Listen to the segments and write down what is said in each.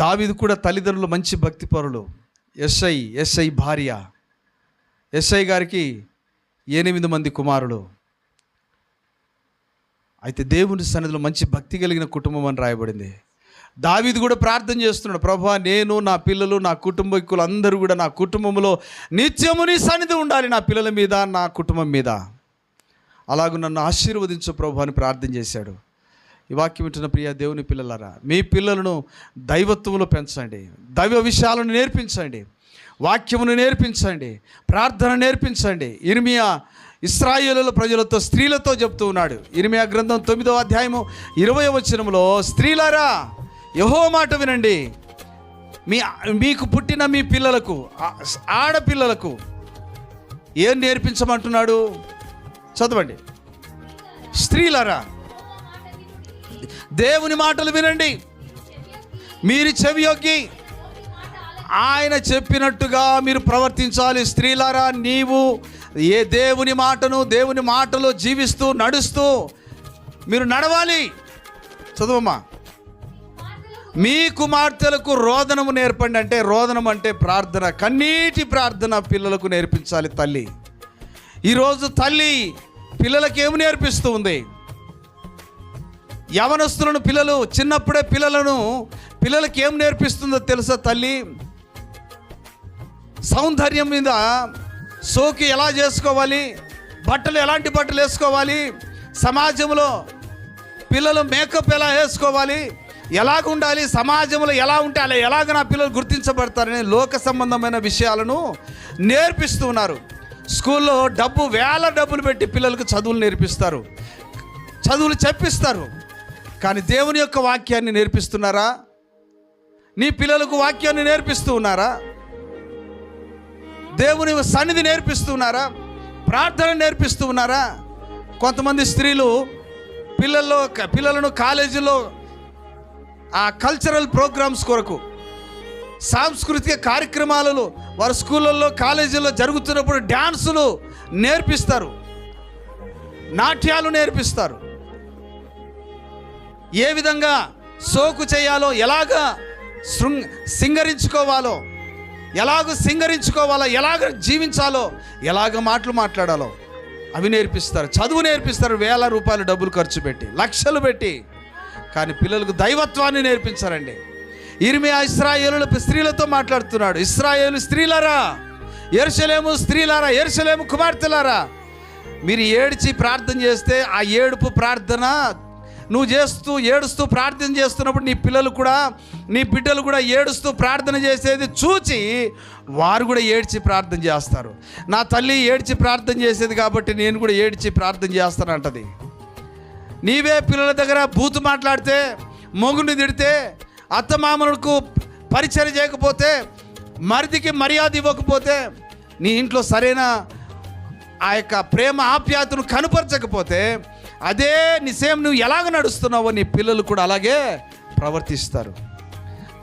దావిది కూడా తల్లిదండ్రులు మంచి భక్తి పరులు. ఎస్ఐ ఎస్ఐ భార్య. ఎస్ఐ గారికి ఎనిమిది మంది కుమారులు. అయితే దేవుని సన్నిధిలో మంచి భక్తి కలిగిన కుటుంబం అని రాయబడింది. దావీది కూడా ప్రార్థన చేస్తున్నాడు ప్రభా నేను నా పిల్లలు నా కుటుంబీకులు అందరూ కూడా నా కుటుంబంలో నిత్యము నీ సన్నిధి ఉండాలి నా పిల్లల మీద నా కుటుంబం మీద. అలాగూ నన్ను ఆశీర్వదించు ప్రభు అని ప్రార్థన చేశాడు. ఈ వాక్యం వింటున్న ప్రియ దేవుని పిల్లలారా మీ పిల్లలను దైవత్వంలో పెంచండి. దైవ విషయాలను నేర్పించండి. వాక్యమును నేర్పించండి. ప్రార్థన నేర్పించండి. ఇర్మియా ఇస్రాయేలుల ప్రజలతో స్త్రీలతో చెప్తూ ఉన్నాడు. ఇర్మియా గ్రంథం తొమ్మిదవ అధ్యాయము ఇరవై వచనంలో స్త్రీలారా యహో మాట వినండి. మీ మీకు పుట్టిన మీ పిల్లలకు ఆడపిల్లలకు ఏం నేర్పించమంటున్నాడు? చదవండి. స్త్రీలారా దేవుని మాటలు వినండి. మీరు చెవియొగ్గి ఆయన చెప్పినట్టుగా మీరు ప్రవర్తించాలి. స్త్రీలారా నీవు ఏ దేవుని మాటను దేవుని మాటలో జీవిస్తూ నడుస్తూ మీరు నడవాలి. చదువమ్మా. మీ కుమార్తెలకు రోదనము నేర్పండి అంటే రోదనం అంటే ప్రార్థన కన్నీటి ప్రార్థన పిల్లలకు నేర్పించాలి తల్లి. ఈరోజు తల్లి పిల్లలకి ఏమి నేర్పిస్తూ ఉంది? యవనస్తులను పిల్లలు చిన్నప్పుడే పిల్లలను పిల్లలకి ఏం నేర్పిస్తుందో తెలుసా తల్లి? సౌందర్యం మీద సోకి ఎలా చేసుకోవాలి? బట్టలు ఎలాంటి బట్టలు వేసుకోవాలి? సమాజంలో పిల్లలు మేకప్ ఎలా వేసుకోవాలి? ఎలాగ ఉండాలి సమాజంలో ఎలా ఉంటే అలా ఎలాగ నా పిల్లలు గుర్తించబడతారని లోక సంబంధమైన విషయాలను నేర్పిస్తున్నారు స్కూల్లో డబ్బు వేల డబ్బులు పెట్టి పిల్లలకు చదువులు నేర్పిస్తారు. చదువులు చెప్పిస్తారు. కానీ దేవుని యొక్క వాక్యాన్ని నేర్పిస్తున్నారా? నీ పిల్లలకు వాక్యాన్ని నేర్పిస్తూ ఉన్నారా? దేవుని సన్నిధి నేర్పిస్తూ ఉన్నారా? ప్రార్థన నేర్పిస్తూ ఉన్నారా? కొంతమంది స్త్రీలు పిల్లల్లో పిల్లలను కాలేజీలో ఆ కల్చరల్ ప్రోగ్రామ్స్ కొరకు సాంస్కృతిక కార్యక్రమాలలో వారి స్కూళ్ళల్లో కాలేజీల్లో జరుగుతున్నప్పుడు డ్యాన్సులు నేర్పిస్తారు. నాట్యాలు నేర్పిస్తారు. ఏ విధంగా సోకు చేయాలో ఎలాగ శృంగ సింగరించుకోవాలో ఎలాగ సింగరించుకోవాలో ఎలాగ జీవించాలో ఎలాగ మాటలు మాట్లాడాలో అవి నేర్పిస్తారు. చదువు నేర్పిస్తారు వేల రూపాయలు డబ్బులు ఖర్చు పెట్టి లక్షలు పెట్టి. కానీ పిల్లలకు దైవత్వాన్ని నేర్పించారండి. ఇరిమియా ఇస్రాయేలు స్త్రీలతో మాట్లాడుతున్నాడు. ఇస్రాయేలు స్త్రీలారా ఎరుసలేము స్త్రీలారా ఎరుసలేము కుమార్తెలారా మీరు ఏడ్చి ప్రార్థన చేస్తే ఆ ఏడుపు ప్రార్థన నువ్వు చేస్తూ ఏడుస్తూ ప్రార్థన చేస్తున్నప్పుడు నీ పిల్లలు కూడా నీ బిడ్డలు కూడా ఏడుస్తూ ప్రార్థన చేసేది చూచి వారు కూడా ఏడ్చి ప్రార్థన చేస్తారు. నా తల్లి ఏడ్చి ప్రార్థన చేసేది కాబట్టి నేను కూడా ఏడ్చి ప్రార్థన చేస్తానంటది. నీవే పిల్లల దగ్గర బూతు మాట్లాడితే మొగుని తిడితే అత్తమామలకు పరిచయం చేయకపోతే మరిదికి మర్యాద ఇవ్వకపోతే నీ ఇంట్లో సరైన ఆ యొక్క ప్రేమ ఆప్యాయతను కనుపరచకపోతే అదే నిసేం నువ్వు ఎలాగ నడుస్తున్నావో నీ పిల్లలు కూడా అలాగే ప్రవర్తిస్తారు.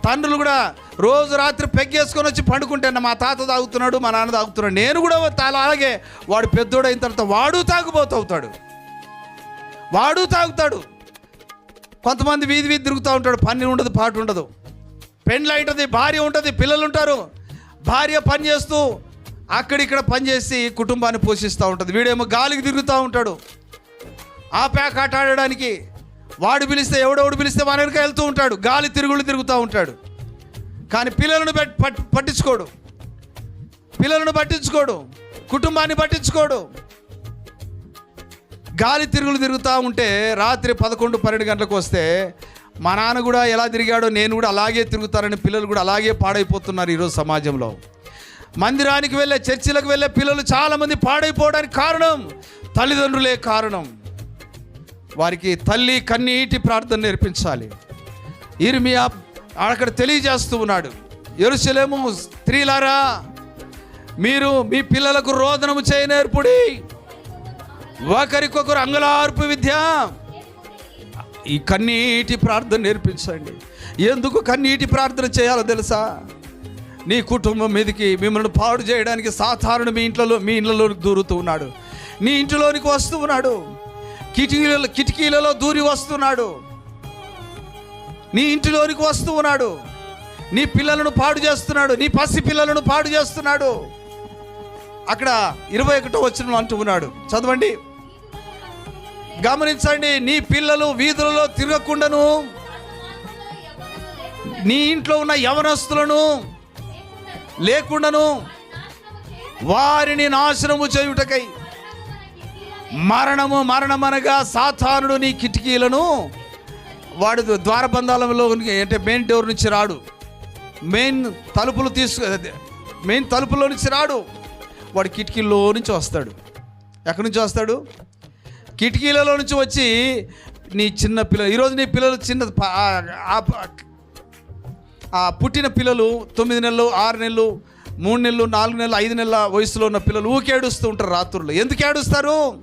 తండ్రులు కూడా రోజు రాత్రి పెగ్గేసుకొని వచ్చి పండుకుంటే మా తాత తాగుతున్నాడు మా నాన్న తాగుతున్నాడు. నేను కూడా తాలా అలాగే వాడు పెద్దోడైన తర్వాత వాడు తాగుబోతవుతాడు వాడు తాగుతాడు. కొంతమంది వీధి వీధి తిరుగుతూ ఉంటాడు పని ఉండదు పాటు ఉండదు. పెండ్లు అవుతుంది భార్య ఉంటుంది పిల్లలు ఉంటారు. భార్య పని చేస్తూ అక్కడిక్కడ పని చేసి కుటుంబాన్ని పోషిస్తూ ఉంటుంది. వీడేమో గాలికి తిరుగుతూ ఉంటాడు. ఆ ప్యాక్ ఆట ఆడడానికి వాడు పిలిస్తే ఎవడెవడు పిలిస్తే మన వెనుక వెళ్తూ ఉంటాడు. గాలి తిరుగులు తిరుగుతూ ఉంటాడు. కానీ పిల్లలను పట్- పట్టించుకోడు. పిల్లలను పట్టించుకోడు. కుటుంబాన్ని పట్టించుకోడు. గాలి తిరుగులు తిరుగుతూ ఉంటే రాత్రి పదకొండు పన్నెండు గంటలకు వస్తే మా నాన్న కూడా ఎలా తిరిగాడో నేను కూడా అలాగే తిరుగుతారని పిల్లలు కూడా అలాగే పాడైపోతున్నారు ఈరోజు సమాజంలో. మందిరానికి వెళ్ళే చర్చిలకు వెళ్ళే పిల్లలు చాలామంది పాడైపోవడానికి కారణం తల్లిదండ్రులే కారణం. వారికి తల్లి కన్నీటి ప్రార్థన నేర్పించాలి. ఇర్మియా అక్కడ తెలియజేస్తూ ఉన్నాడు. ఎరుసలేము స్త్రీలారా మీరు మీ పిల్లలకు రోదనము చేయనేర్పుడి ఒకరికొకరు అంగలార్పు విద్య. ఈ కన్నీటి ప్రార్థన నేర్పించండి. ఎందుకు కన్నీటి ప్రార్థన చేయాలో తెలుసా? నీ కుటుంబం మీదకి మిమ్మల్ని పాడు చేయడానికి సాధారణ మీ ఇంట్లో మీ ఇళ్ళలోకి దూరుతూ ఉన్నాడు. నీ ఇంటిలోనికి వస్తూ ఉన్నాడు. కిటికీలలో కిటికీలలో దూరి వస్తున్నాడు. నీ ఇంటిలోనికి వస్తూ ఉన్నాడు. నీ పిల్లలను పాడు చేస్తున్నాడు. నీ పసి పిల్లలను పాడు చేస్తున్నాడు. అక్కడ ఇరవై ఒకటో వచ్చిన అంటూ ఉన్నాడు. చదవండి. గమనించండి నీ పిల్లలు వీధులలో తిరగకుండాను నీ ఇంట్లో ఉన్న యవనస్తులను లేకుండాను వారిని నాశనము చేయుటకై మరణము మరణమనగా సాతానుడు నీ కిటికీలను వాడు ద్వారబంధాలలో అంటే మెయిన్ డోర్ నుంచి రాడు. మెయిన్ తలుపులు తీసుకు మెయిన్ తలుపులో నుంచి రాడు. వాడు కిటికీలో నుంచి వస్తాడు. ఎక్కడి నుంచి వస్తాడు? కిటికీలలో నుంచి వచ్చి నీ చిన్న పిల్లలు ఈరోజు నీ పిల్లలు చిన్న ఆ- పుట్టిన పిల్లలు తొమ్మిది నెలలు ఆరు నెలలు మూడు నెలలు నాలుగు నెలలు ఐదు నెలల వయసులో ఉన్న పిల్లలు ఊకేడుస్తూ ఉంటారు రాత్రుల్లో. ఎందుకు ఏడుస్తారు?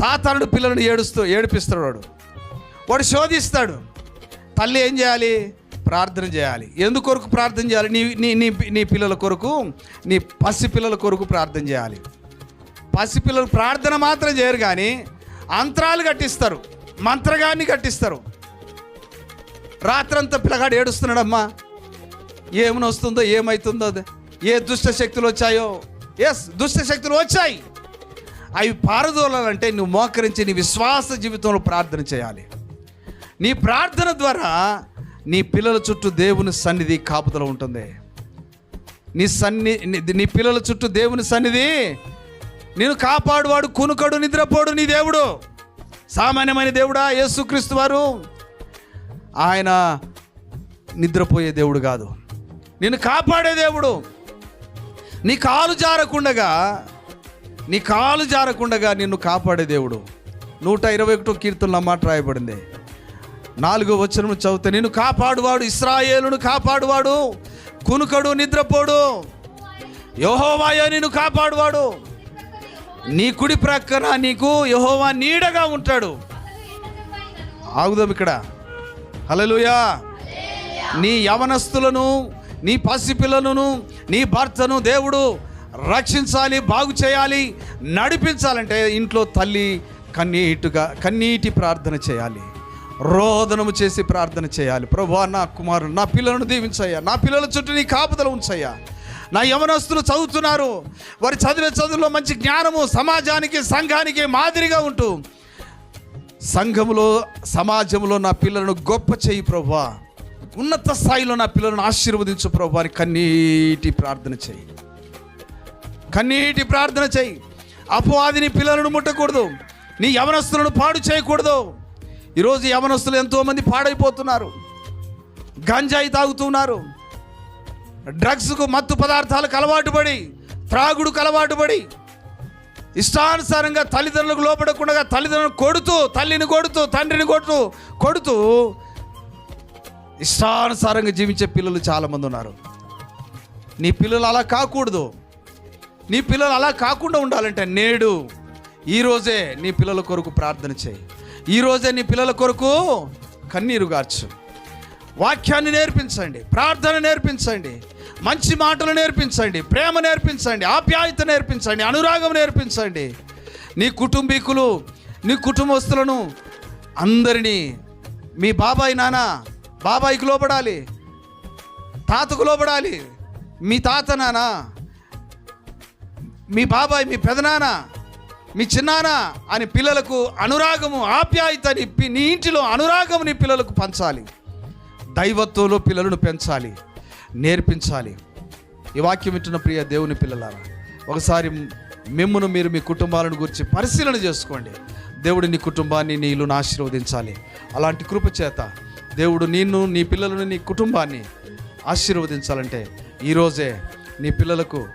సాతానుడు పిల్లలను ఏడుస్తూ ఏడిపిస్తాడు వాడు వాడు శోధిస్తాడు. తల్లి ఏం చేయాలి? ప్రార్థన చేయాలి. ఎందుకొరకు ప్రార్థన చేయాలి? నీ నీ నీ నీ పిల్లల కొరకు నీ పసి పిల్లల కొరకు ప్రార్థన చేయాలి. పసి పిల్లలు ప్రార్థన మాత్రం చేయరు కానీ అంతరాలు కట్టిస్తారు. మంత్రగాన్ని కట్టిస్తారు. రాత్రంతా పిల్లగాడు ఏడుస్తున్నాడమ్మా. ఏమని వస్తుందో ఏమవుతుందో ఏ దుష్ట శక్తులు వచ్చాయో? ఎస్ దుష్ట శక్తులు వచ్చాయి. అవి పారదోలాలంటే నువ్వు మోకరించి నీ విశ్వాస జీవితంలో ప్రార్థన చేయాలి. నీ ప్రార్థన ద్వారా నీ పిల్లల చుట్టూ దేవుని సన్నిధి కాపుదల ఉంటుంది. నీ సన్ని నీ- పిల్లల చుట్టూ దేవుని సన్నిధి. నేను కాపాడువాడు కునుకడు నిద్రపోడు నీ దేవుడు. సామాన్యమైన దేవుడా యేసుక్రీస్తు వారు. ఆయన నిద్రపోయే దేవుడు కాదు. నేను కాపాడే దేవుడు. నీ కాలు జారకుండగా నీ కాలు జారకుండగా నిన్ను కాపాడే దేవుడు. నూట ఇరవై ఒకటో కీర్తనలో మాట రాయబడింది. నాలుగో వచనం చదివితే నేను కాపాడువాడు ఇస్రాయేలును కాపాడువాడు. కునుకడు నిద్రపోడు. యహోవాయో నిన్ను కాపాడువాడు. నీ కుడి ప్రక్కన నీకు యహోవా నీడగా ఉంటాడు. ఆగుదాం ఇక్కడ. హలలుయా నీ యవనస్తులను నీ పసిపిల్లలను నీ భర్తను దేవుడు రక్షించాలి బాగు చేయాలి నడిపించాలంటే ఇంట్లో తల్లి కన్నీటుగా కన్నీటి ప్రార్థన చేయాలి. రోదనము చేసి ప్రార్థన చేయాలి. ప్రభు నా కుమారుడు నా పిల్లలను దీవించయ్యా. నా పిల్లల చుట్టూ నీ కాపుదల ఉంచయ్యా. నా యవనస్తులు చదువుతున్నారు. వారి చదివే చదువులో మంచి జ్ఞానము సమాజానికి సంఘానికి మాదిరిగా ఉంటూ సంఘములో సమాజంలో నా పిల్లలను గొప్ప చేయి ప్రభా. ఉన్నత స్థాయిలో నా పిల్లలను ఆశీర్వదించు ప్రభు అని కన్నీటి ప్రార్థన చేయి. కన్నీటి ప్రార్థన చేయి. అపవాదిని పిల్లలను ముట్టకూడదు. నీ యవనస్తులను పాడు చేయకూడదు. ఈరోజు యవనస్తులు ఎంతోమంది పాడైపోతున్నారు. గంజాయి తాగుతున్నారు. డ్రగ్స్కు మత్తు పదార్థాలకు అలవాటు పడి త్రాగుడుకు అలవాటు పడి ఇష్టానుసారంగా తల్లిదండ్రులకు లోపడకుండా తల్లిదండ్రులను కొడుతూ తల్లిని కొడుతూ తండ్రిని కొడుతూ కొడుతూ ఇష్టానుసారంగా జీవించే పిల్లలు చాలామంది ఉన్నారు. నీ పిల్లలు అలా కాకూడదు. నీ పిల్లలు అలా కాకుండా ఉండాలంటే నేడు ఈరోజే నీ పిల్లల కొరకు ప్రార్థన చేయి. ఈరోజే నీ పిల్లల కొరకు కన్నీరు గార్చు. వాక్యాన్ని నేర్పించండి ప్రార్థన నేర్పించండి మంచి మాటలు నేర్పించండి ప్రేమ నేర్పించండి ఆప్యాయత నేర్పించండి అనురాగం నేర్పించండి. నీ కుటుంబీకులు నీ కుటుంబస్తులను అందరినీ మీ బాబాయ్ నాన్న బాబాయికి లోపడాలి తాతకు లోపడాలి మీ తాత నాన్న మీ బాబాయ్ మీ పెదనాన్న మీ చిన్నాన్న అని పిల్లలకు అనురాగము ఆప్యాయత పి- నీ ఇంటిలో అనురాగము నీ పిల్లలకు పంచాలి. దైవత్వంలో పిల్లలను పెంచాలి నేర్పించాలి. ఈ వాక్యం వింటున్న ప్రియ దేవుని పిల్లలారా ఒకసారి మిమ్మును మీరు మీ కుటుంబాలను గురించి పరిశీలన చేసుకోండి. దేవుడు నీ కుటుంబాన్ని నీ ఇల్లును ఆశీర్వదించాలి. అలాంటి కృప చేత దేవుడు నిన్ను నీ పిల్లలను నీ కుటుంబాన్ని ఆశీర్వదించాలంటే ఈరోజే నీ పిల్లలకు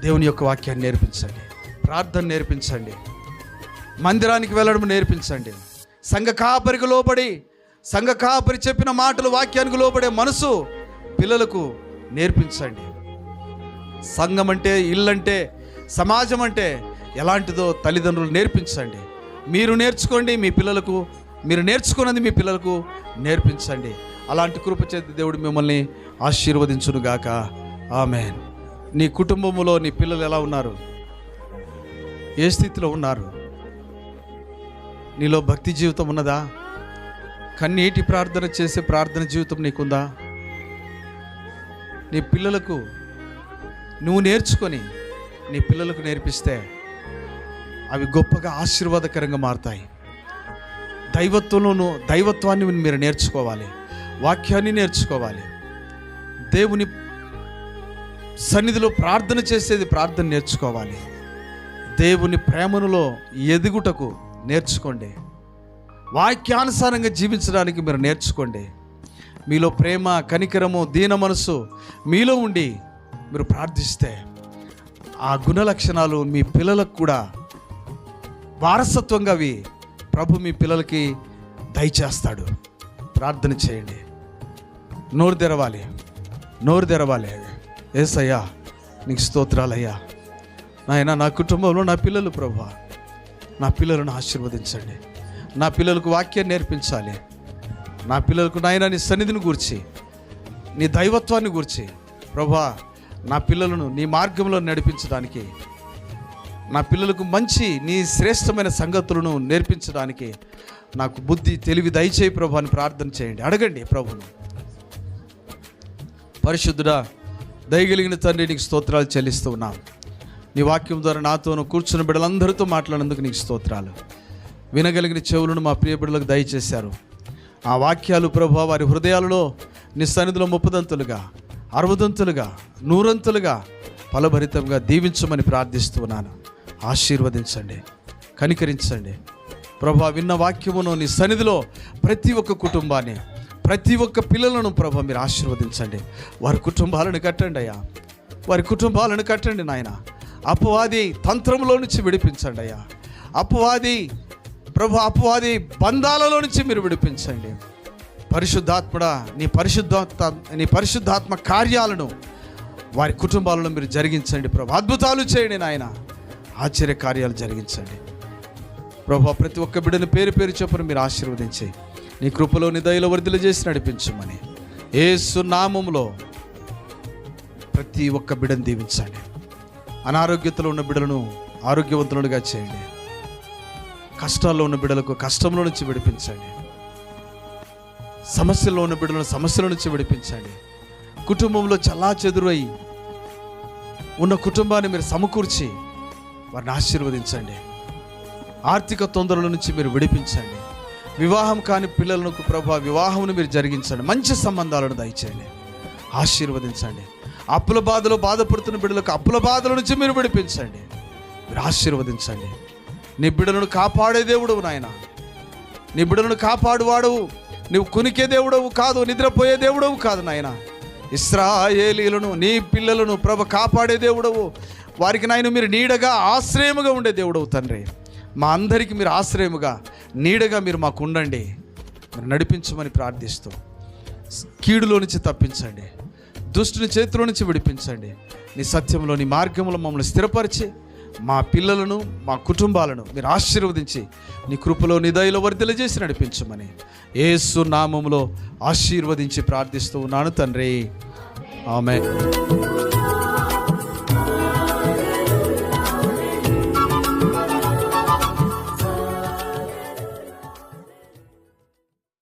దేవుని యొక్క వాక్యాన్ని నేర్పించండి. ప్రార్థన నేర్పించండి. మందిరానికి వెళ్ళడం నేర్పించండి. సంఘ కాపరికి లోబడి సంఘ కాపరి చెప్పిన మాటలు వాక్యానికి లోబడే మనసు పిల్లలకు నేర్పించండి. సంఘం అంటే ఇల్లంటే సమాజం అంటే ఎలాంటిదో తల్లిదండ్రులు నేర్పించండి. మీరు నేర్చుకోండి మీ పిల్లలకు మీరు నేర్చుకున్నది మీ పిల్లలకు నేర్పించండి. అలాంటి కృప చేతి దేవుడు మిమ్మల్ని ఆశీర్వదించునుగాక. ఆమెన్. నీ కుటుంబంలో నీ పిల్లలు ఎలా ఉన్నారు? ఏ స్థితిలో ఉన్నారు? నీలో భక్తి జీవితం ఉన్నదా? కన్నీటి ప్రార్థన చేసే ప్రార్థన జీవితం నీకుందా? నీ పిల్లలకు నువ్వు నేర్చుకొని నీ పిల్లలకు నేర్పిస్తే అవి గొప్పగా ఆశీర్వాదకరంగా మారుతాయి. దైవత్వంలోను దైవత్వాన్ని మీరు నేర్చుకోవాలి. వాక్యాన్ని నేర్చుకోవాలి. దేవుని సన్నిధిలో ప్రార్థన చేసేది ప్రార్థన నేర్చుకోవాలి. దేవుని ప్రేమనులో ఎదుగుటకు నేర్చుకోండి. వాక్యానుసారంగా జీవించడానికి మీరు నేర్చుకోండి. మీలో ప్రేమ కనికరము దీన మనసు మీలో ఉండి మీరు ప్రార్థిస్తే ఆ గుణ లక్షణాలు మీ పిల్లలకు కూడా వారసత్వంగా అవి ప్రభు మీ పిల్లలకి దయచేస్తాడు. ప్రార్థన చేయండి. నోరు తెరవాలి. నోరు తెరవాలి. ఏసయ్యా నీకు స్తోత్రాలయ్యా. నాయన నా కుటుంబంలో నా పిల్లలు ప్రభా. నా పిల్లలను ఆశీర్వదించండి. నా పిల్లలకు వాక్యం నేర్పించాలి. నా పిల్లలకు నాయన నీ సన్నిధిని గూర్చి నీ దైవత్వాన్ని గూర్చి ప్రభా నా పిల్లలను నీ మార్గంలో నడిపించడానికి నా పిల్లలకు మంచి నీ శ్రేష్టమైన సంగతులను నేర్పించడానికి నాకు బుద్ధి తెలివి దయచేయి ప్రభు అని ప్రార్థన చేయండి. అడగండి ప్రభును పరిశుద్ధుడా దయగలిగిన తండ్రి నీకు స్తోత్రాలు చెల్లిస్తూ ఉన్నాం నీ వాక్యం ద్వారా నాతోను కూర్చున్న బిడ్డలందరితో మాట్లాడినందుకు నీకు స్తోత్రాలు. వినగలిగిన చెవులను మా ప్రియ బిడ్డలకు దయచేశారు. ఆ వాక్యాలు ప్రభు వారి హృదయాలలో నీ సన్నిధిలో ముప్పదంతులుగా అరవదంతులుగా నూరంతులుగా ఫలభరితంగా దీవించమని ప్రార్థిస్తున్నాను. ఆశీర్వదించండి కనికరించండి. ప్రభా విన్న వాక్యమును నీ సన్నిధిలో ప్రతి ఒక్క కుటుంబాన్ని ప్రతి ఒక్క పిల్లలను ప్రభా మీరు ఆశీర్వదించండి. వారి కుటుంబాలను కట్టండి అయ్యా. వారి కుటుంబాలను కట్టండి నాయన. అపవాది తంత్రంలో నుంచి విడిపించండి అయ్యా. అపవాది ప్రభు అపవాది బంధాలలో నుంచి మీరు విడిపించండి. పరిశుద్ధాత్మడ నీ పరిశుద్ధాత్మ నీ పరిశుద్ధాత్మ కార్యాలను వారి కుటుంబాలను మీరు జరిగించండి ప్రభు. అద్భుతాలు చేయండి నాయన. ఆశ్చర్య కార్యాలు జరిగించండి. ప్రభు ప్రతి ఒక్క బిడ్డను పేరు పేరు చొప్పున మీరు ఆశీర్వదించి నీ కృపలో నీ దయలో చేసి నడిపించమని. ఏసు నామంలో ప్రతి ఒక్క బిడ్డను దీవించండి. అనారోగ్యతలో ఉన్న బిడ్డలను ఆరోగ్యవంతులుగా చేయండి. కష్టాల్లో ఉన్న బిడ్డలకు కష్టంలో నుంచి విడిపించండి. సమస్యల్లో ఉన్న బిడ్డలను సమస్యల నుంచి విడిపించండి. కుటుంబంలో చల్లా చెదురై ఉన్న కుటుంబాన్ని మీరు సమకూర్చి వారిని ఆశీర్వదించండి. ఆర్థిక తొందరల నుంచి మీరు విడిపించండి. వివాహం కాని పిల్లలకు ప్రభా వివాహమును మీరు జరిగించండి. మంచి సంబంధాలను దయచేయండి. ఆశీర్వదించండి. అప్పుల బాధలో బాధపడుతున్న బిడ్డలకు అప్పుల బాధల నుంచి మీరు విడిపించండి. మీరు ఆశీర్వదించండి. నీ బిడ్డలను కాపాడే దేవుడవు నాయన. నీ బిడ్డలను కాపాడువాడవు. నువ్వు కునికే దేవుడవు కాదు నిద్రపోయే దేవుడవు కాదు నాయన. ఇస్రాయేలీలను నీ పిల్లలను ప్రభ కాపాడే దేవుడవు. వారికి నాయన మీరు నీడగా ఆశ్రయముగా ఉండే దేవుడవు తండ్రి. మా అందరికీ మీరు ఆశ్రయముగా నీడగా మీరు మాకు ఉండండి మీరు నడిపించమని ప్రార్థిస్తూ కీడులో నుంచి తప్పించండి దుష్టుని చేతిలో నుంచి విడిపించండి. నీ సత్యంలో నీ మార్గంలో మమ్మల్ని స్థిరపరిచి మా పిల్లలను మా కుటుంబాలను మీరు ఆశీర్వదించి నీ కృపలో నిదయలో వర్ధల చేసి నడిపించమని ఏసు నామములో ఆశీర్వదించి ప్రార్థిస్తూ ఉన్నాను తండ్రి. ఆమె